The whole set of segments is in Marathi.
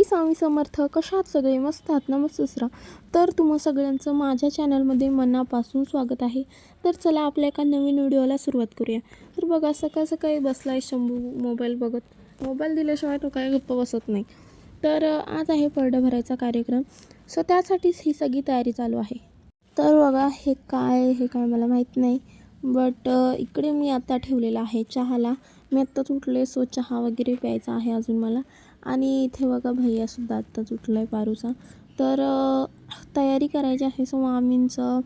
श्री स्वामी समर्थ कशात सगळे मस्त आहात तर तुम्हा सगळ्यांचं माझ्या चॅनलमध्ये मनापासून स्वागत आहे. तर चला आपल्या एका नवीन व्हिडिओला सुरुवात करूया. तर बघा सकाळ सकाळी बसला आहे शंभू मोबाईल बघत. मोबाईल दिल्याशिवाय तो काय गप्प बसत नाही. तर आज आहे पडडं भरायचा कार्यक्रम. सो त्यासाठीच ही सगळी तयारी चालू आहे. तर बघा हे काय हे काय मला माहीत नाही. बट इकडे मी आता ठेवलेलं आहे चहाला. मी आत्ताच उठले सो चहा वगैरे प्यायचा आहे अजून मला. आणि इथे बघा भैयासुद्धा आत्ताच उठला आहे पारूचा. तर तयारी करायची आहे सो मामींचं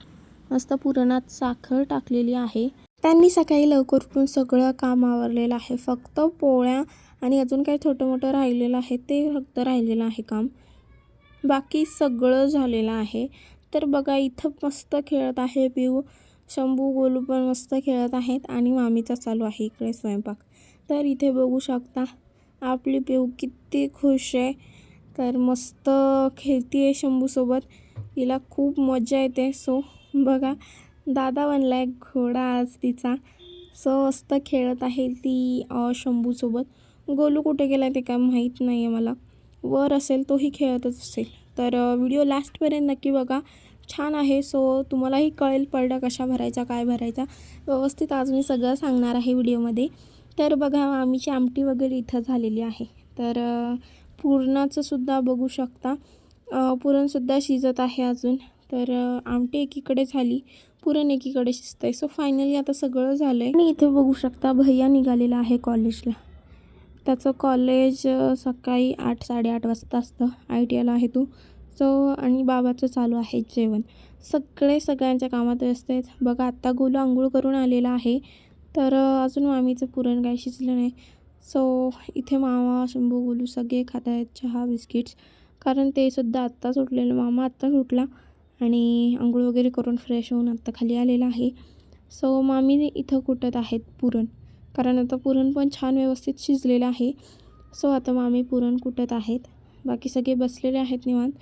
मस्त पुरणात साखर टाकलेली आहे. त्यांनी सकाळी लवकर उठून सगळं काम आवरलेलं आहे. फक्त पोळ्या आणि अजून काही छोटं मोठं राहिलेलं आहे. ते फक्त राहिलेलं आहे काम. बाकी सगळं झालेलं आहे. तर बघा इथं मस्त खेळत आहे पिऊ. शंभू गोलू पण मस्त खेळत आहेत आणि मामीचा चालू आहे इकडे स्वयंपाक. तर इथे बघू शकता आपली पिऊ किती खुश आहे. तर मस्त खेळती आहे शंभूसोबत. तिला खूप मजा येते. सो बघा दादा बनला आहे घोडा आज तिचा. सो मस्त खेळत आहे ती शंभूसोबत. गोलू कुठे गेला ते काय माहीत नाही आहे मला. वर असेल तोही खेळतच असेल. तर व्हिडिओ लास्टपर्यंत नक्की बघा. छान आहे. सो तुम्हालाही कळेल पडला कशा भरायचा काय भरायचा. व्यवस्थित आज मी सगळं सांगणार आहे व्हिडिओमध्ये. तर बघा आम्हीची आमटी वगैरे इथं झालेली आहे. तर पुरणाचंसुद्धा पुरणाचं सुद्धा बघू शकता. पुरणसुद्धा शिजत आहे अजून. तर आमटी एकीकडे झाली पुरण एकीकडे शिजत आहे सो फायनली आता सगळं झालं आहे आणि इथे बघू शकता भैया निघालेला आहे कॉलेजला त्याचं कॉलेज सकाळी आठ साडेआठ वाजता असतं. आय टी आयला आहे तो. सो आणि बाबाचं चालू आहे जेवण. सगळे सगळ्यांच्या कामात व्यस्त आहेत. बघा आत्ता गोलू आंघोळ करून आलेला आहे. तर अजून मामीचं पुरण काय शिजलं नाही. सो इथे मामा शंभू गोलू सगळे खात आहेत चहा बिस्किट्स. कारण ते सुद्धा आत्ता सुटलेलं मामा आत्ताच उठला आणि आंघोळ वगैरे करून फ्रेश होऊन आत्ता खाली आलेला आहे. सो मामी इथं कुटत आहेत पुरण? कारण आता पुरण पण छान व्यवस्थित शिजलेलं आहे. सो आता मामी पुरण कुटत आहेत? बाकी सगळे बसलेले आहेत निवांत.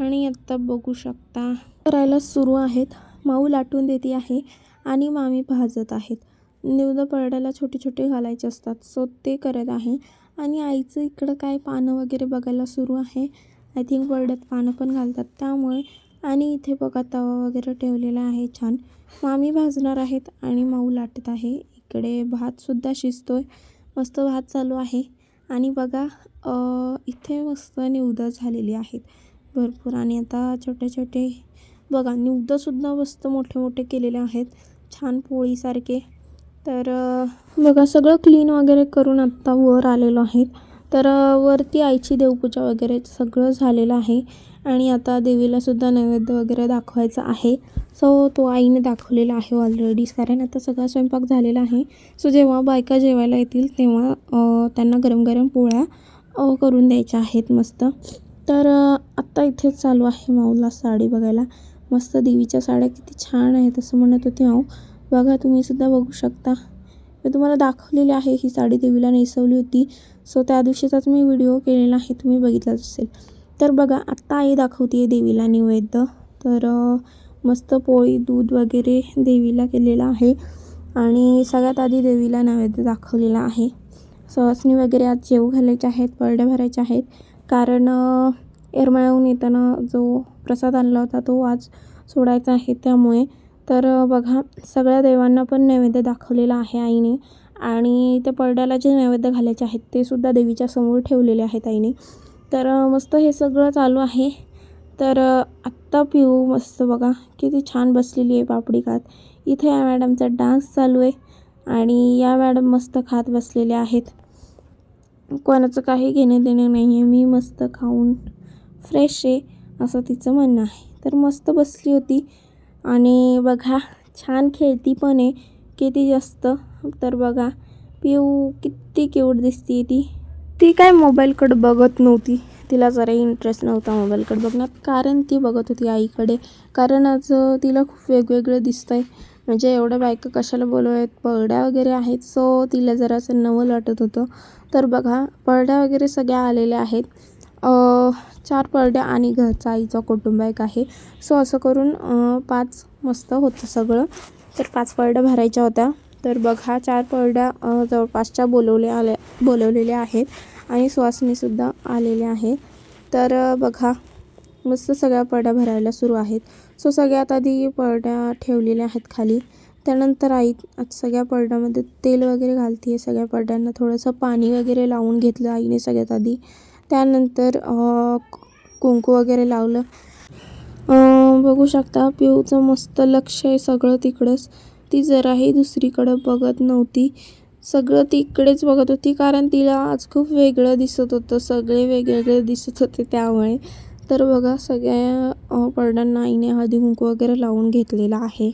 आणि आत्ता बघू शकता करायला सुरू आहेत. माऊ लाटून देते आहे आणि मामी भाजत आहेत. निवदं परड्याला छोटे छोटे घालायचे असतात. सो ते करत आहे. आणि आईचं इकडं काय पानं वगैरे बघायला सुरू आहे. आय थिंक परड्यात पानं पण घालतात. त्यामुळे आणि इथे बघा तवा वगैरे ठेवलेला आहे छान. मामी भाजणार आहेत आणि माऊ लाटत आहे. इकडे भातसुद्धा शिजतो आहे मस्त भात चालू आहे. आणि बघा इथे मस्त निवदं झालेली आहेत. भरपूर. आणि आता छोटे छोटे बघा निवदंसुद्धा मस्त मोठे मोठे केलेले आहेत. छान पोळीसारखे. तर बघा सगळं क्लीन वगैरे करून आत्ता वर आलेलो आहेत. तर वरती आईची देवपूजा वगैरे सगळं झालेलं आहे. आणि आता देवीलासुद्धा नैवेद्य वगैरे दाखवायचा आहे. सो तो आईने दाखवलेला आहे ऑलरेडी कारण आता सगळा स्वयंपाक झालेला आहे. सो जेव्हा बायका जेवायला येतील तेव्हा त्यांना गरम गरम पोळ्या करून द्यायच्या आहेत मस्त. तर आत्ता इथेच चालू आहे माऊला साडी बघायला. मस्त देवीच्या साड्या किती छान आहेत असं म्हणत होती माऊ. बघा तुम्हीसुद्धा बघू शकता. मी तुम्हाला दाखवलेली आहे ही साडी देवीला नेसवली होती. सो त्या दिवशीचाच मी व्हिडिओ केलेला आहे तुम्ही बघितलाच असेल. तर बघा आत्ता आई दाखवते आहे देवीला नैवेद्य. तर मस्त पोळी दूध वगैरे देवीला केलेलं आहे. आणि सगळ्यात आधी देवीला नैवेद्य दाखवलेला आहे. सवासणी वगैरे आज जेव घालायचे आहेत परड्या भरायच्या आहेत. कारण एरमाळ्याहून येताना जो प्रसाद आणला होता तो आज सोडायचा आहे त्यामुळे तर बघा सगळ्या देवांना पण नैवेद्य दाखवलेला आहे आईने. आणि त्या पडद्याला जे नैवेद्य घालायचे आहेत ते सुद्धा देवीच्या समोर ठेवलेले आहेत आईने. तर मस्त हे सगळं चालू आहे. तर आत्ता पिऊ मस्त बघा किती छान बसलेली आहे पापडी खात. इथे या मॅडमचा डान्स चालू आहे आणि या मॅडम मस्त खात बसलेल्या आहेत. कोणाचं काही घेणं देणं नाही आहे मी मस्त खाऊन फ्रेश आहे असं तिचं म्हणणं आहे. तर मस्त बसली होती. आणि बघा छान खेळती पण आहे. किती जास्त. तर बघा पिऊ किती क्यूट दिसते ती. ती काय मोबाईलकडे बघत नव्हती. तिला जरा इंटरेस्ट नव्हता मोबाईलकडे बघण्यात. कारण ती बघत होती आईकडे. कारण आज तिला खूप वेगवेगळं दिसतंय. म्हणजे एवढ्या बायका कशाला बोलवत पळड्या वगैरे आहेत. सो तिला जरासं नवल वाटत होतं. तर बघा पळड्या वगैरे सगळ्या आलेल्या आहेत. चार परड्या आणि घरचा आईचा कुटुंब एक आहे. सो असं करून पाच मस्त होतं सगळं. तर पाच परड्या भरायच्या होत्या. तर बघा चार परड्या जवळपासच्या बोलवल्या आल्या बोलवलेल्या आहेत आणि सुवासनीसुद्धा आलेल्या आहेत. तर बघा मस्त सगळ्या पडद्या भरायला सुरू आहेत. सो सगळ्यात आधी पडद्या ठेवलेल्या आहेत खाली. त्यानंतर आई सगळ्या पडद्यामध्ये तेल वगैरे घालते सगळ्या पडद्यांना थोडंसं पाणी वगैरे लावून घेतलं आईने सगळ्यात आधी. त्यानंतर कुंकू वगैरे लावलं. बघू शकता पिऊचं मस्त लक्ष आहे सगळं तिकडंच. ती जराही दुसरीकडं बघत नव्हती. सगळं ती इकडेच बघत होती कारण तिला आज खूप वेगळं दिसत होतं. सगळे वेगवेगळे दिसत होते त्यामुळे. तर बघा सगळ्या अ, आईने हळदी कुंकू वगैरे लावून घेतलेला आहे.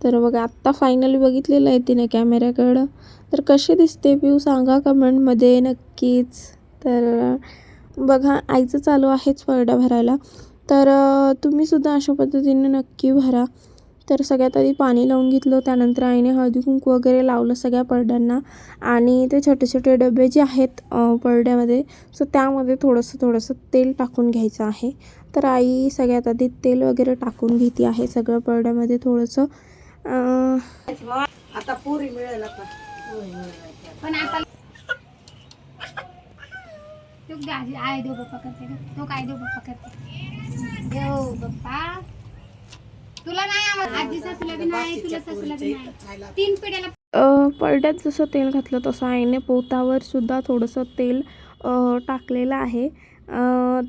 तर बघा आत्ता फायनली बघितलेलं आहे तिने कॅमेऱ्याकडं तर कसे दिसते पिऊ सांगा कमेंटमध्ये नक्कीच. तर बघा आईचं चालू आहेच पडदा भरायला. तर तुम्हीसुद्धा अशा पद्धतीने नक्की भरा. तर सगळ्यात आधी पाणी लावून घेतलं त्यानंतर आईने हळदी कुंकू वगैरे लावलं सगळ्या पडद्यांना आणि ते छोटे छोटे डबे जे आहेत अ, पडद्यामध्ये सो त्यामध्ये थोडंसं थोडंसं तेल टाकून घ्यायचं आहे. तर आई सगळ्यात आधी तेल वगैरे टाकून घेते आहे सगळं पडद्यामध्ये थोडंसं. आता पुरी मिळेल आता. पण आता तो गाजी आय देव बाप्पा करते तो काय देव बाप्पा करते देव बाप्पा तुला नाही आवडत आजी सासूला बी नाही तुला सासूला बी नाही. तीन पिढ्याला अ, पडद्यात जसं तेल घातलं तसं आईने पोतावर सुद्धा थोडंसं तेल टाकलेलं आहे.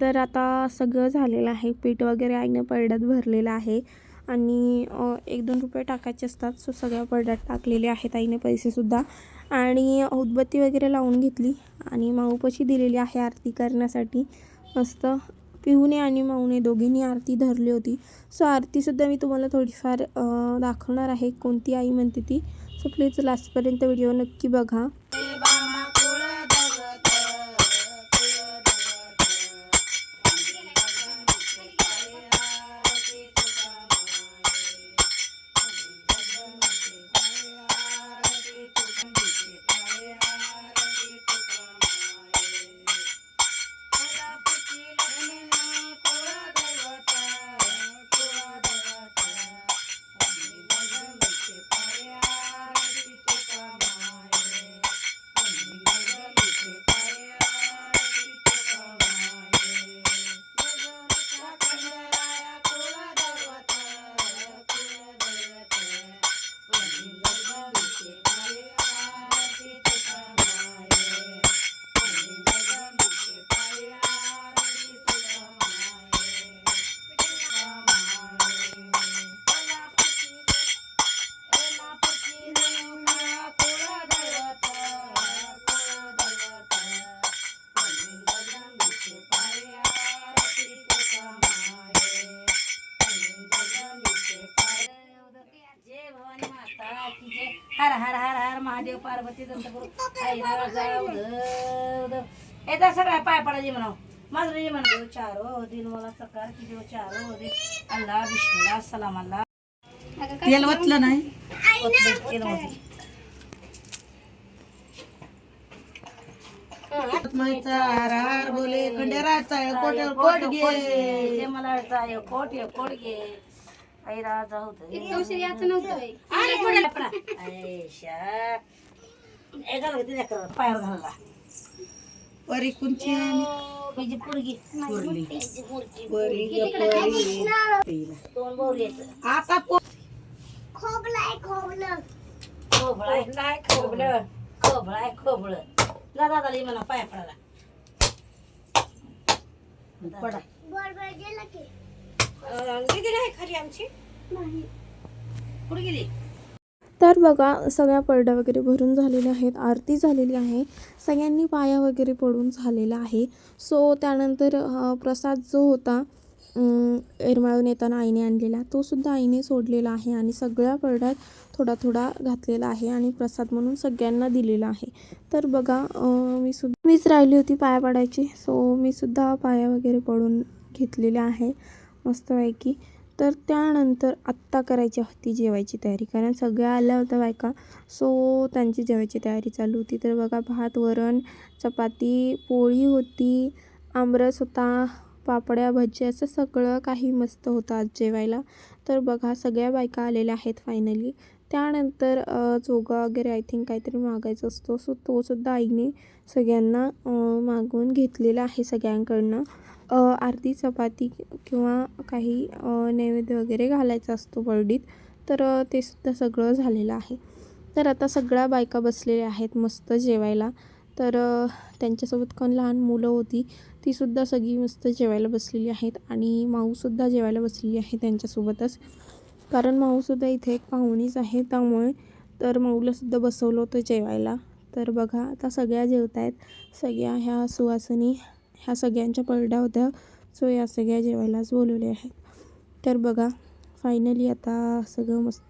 तर आता सगळं झालेलं आहे. पीठ वगैरे आईने पडद्यात भरलेलं आहे. आणि एक दोन रुपये टाकायचे असतात सो सगळ्या पडद्यात टाकलेले आहेत आईने पैसेसुद्धा. आणि उदबत्ती वगैरे लावून घेतली. आणि माऊपाशी दिलेली आहे आरती करण्यासाठी. मस्त पिहूने आणि माऊने दोघींनी आरती धरली होती. सो आरतीसुद्धा मी तुम्हाला थोडीफार दाखवणार आहे. कोणती आई म्हणते ती. सो प्लीज लास्टपर्यंत व्हिडिओ नक्की बघा. महादेव पार्वती ध. येतात सगळ्या पाय पडायचे म्हणाव. माझं जे म्हण चारो दिन मला सकार की देव चारो दिन. अल्लाह बिस्मिल्लाह सलाम अल्लाह. तेल वतलं नाही? तेल वतलं. कोट घे. जे मला जाय कोट ये कोट घे. ऐरा जाऊ ध. एक दिवशी याचं नव्हतं बाई. एका नाही करत, पायावर घालायला. हिची पोरगी. हिची पोरगी. दोन बोरी आहेत. आता खोबळाय, खोबळं. खोबळाय, खोबळं. दादाला ये म्हणा पाया पडायला पडा कुठे गेली? तर बघा सगळ्या पडद्या वगैरे भरून झालेल्या आहेत आरती झालेली आहे सगळ्यांनी पाया वगैरे पडून झालेला आहे. सो त्यानंतर प्रसाद जो होता एरमाळून येताना आईने आणलेला तो सुद्धा आईने सोडलेला आहे आणि सगळ्या पडद्यात थोडा थोडा घातलेला आहे आणि प्रसाद म्हणून सगळ्यांना दिलेला आहे. तर बघा मी सुद्धा मीच राहिली होती पाया पडायची सो मी सुद्धा पाया वगैरे पडून घेतलेले आहे. मस्तपैकी. तर त्यानंतर आत्ता करायची होती जेवायची तयारी. कारण सगळ्या आल्या होत्या बायका. सो त्यांची जेवायची तयारी चालू होती. तर बघा भात वरण चपाती पोळी होती आमरस होता पापड्या भजी असं सगळं काही मस्त होतं आज जेवायला. तर बघा सगळ्या बायका आलेल्या आहेत फायनली त्यानंतर जोगा चोगा वगैरे आय थिंक काहीतरी मागायचा असतो. सो तो सुद्धा आईने सगळ्यांना मागवून घेतलेला आहे सगळ्यांकडनं. अर्धी चपाती किंवा काही नैवेद्य वगैरे घालायचा असतो बर्डीत तर ते सुद्धा सगळं झालेलं आहे. तर आता सगळ्या बायका बसलेल्या आहेत मस्त जेवायला. तर त्यांच्यासोबत कोण लहान मुलं होती तीसुद्धा सगळी मस्त जेवायला बसलेली आहेत. आणि माऊसुद्धा जेवायला बसलेली आहे त्यांच्यासोबतच. कारण माऊसुद्धा इथे एक पाहुणीच आहे त्यामुळे तर माऊलासुद्धा बसवलं होतं जेवायला. तर बघा आता सगळ्या जेवत आहेत सगळ्या ह्या सुवासिनी ह्या सगळ्यांच्या पडल्या होत्या. सो या सगळ्या जेवायलाच बोलवले आहेत. तर बघा फायनली आता सगळं मस्त